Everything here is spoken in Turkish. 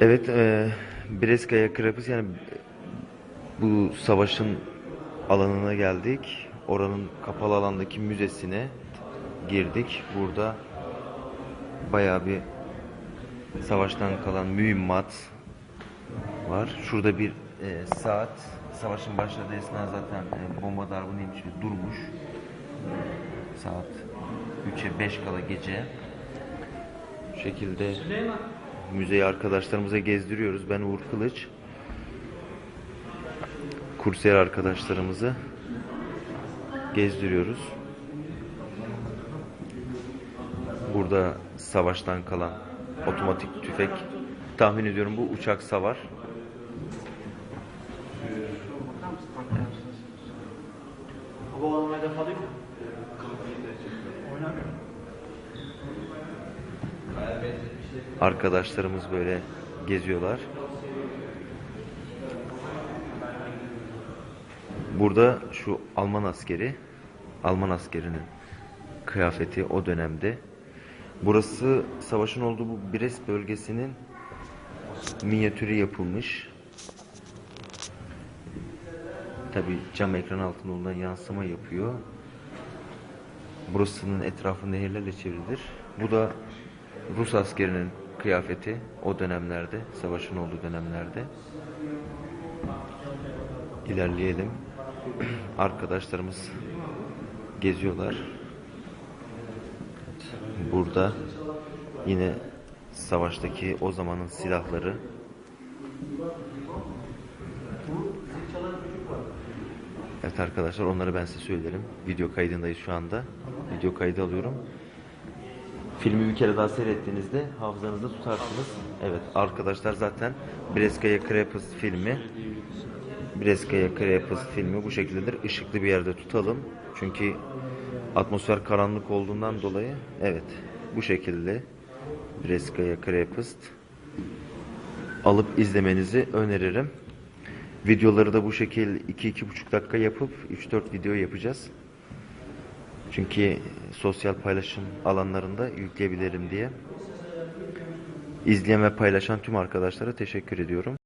Evet, e, Breskaya Krapız yani bu savaşın alanına geldik. Oranın kapalı alandaki müzesine girdik. Burada bayağı bir savaştan kalan mühimmat var. Şurada bir e, saat savaşın başladığı esnada zaten e, bomba darbını yemiş ve durmuş. Saat 3'e 5 kala gece. Bu şekilde müzeyi arkadaşlarımıza gezdiriyoruz. Ben Uğur Kılıç. Kursiyer arkadaşlarımızı gezdiriyoruz. Burada savaştan kalan otomatik tüfek tahmin ediyorum bu uçak savar. Hava olmaya da kalayım mı? Arkadaşlarımız böyle geziyorlar. Burada şu Alman askeri, Alman askerinin kıyafeti o dönemde. Burası savaşın olduğu bu Brest bölgesinin minyatürü yapılmış. Tabi cam ekran altında olduğundan yansıma yapıyor. Burasının etrafı nehirlerle çevrilidir. Bu da Rus askerinin kıyafeti o dönemlerde, savaşın olduğu dönemlerde. İlerleyelim. Arkadaşlarımız geziyorlar. Burada yine savaştaki o zamanın silahları. Evet arkadaşlar onları ben size söylerim. Video kaydındayız şu anda. Video kaydı alıyorum. Filmi bir kere daha seyrettiğinizde hafızanızda tutarsınız. Evet arkadaşlar zaten Breskaya Krepus filmi Breskaya Krepus filmi bu şekildedir. Işıklı bir yerde tutalım. Çünkü atmosfer karanlık olduğundan dolayı evet bu şekilde Breskaya Krepus alıp izlemenizi öneririm. Videoları da bu şekil 2-2,5 dakika yapıp 3-4 video yapacağız. Çünkü sosyal paylaşım alanlarında yükleyebilirim diye. İzleyen ve paylaşan tüm arkadaşlara teşekkür ediyorum.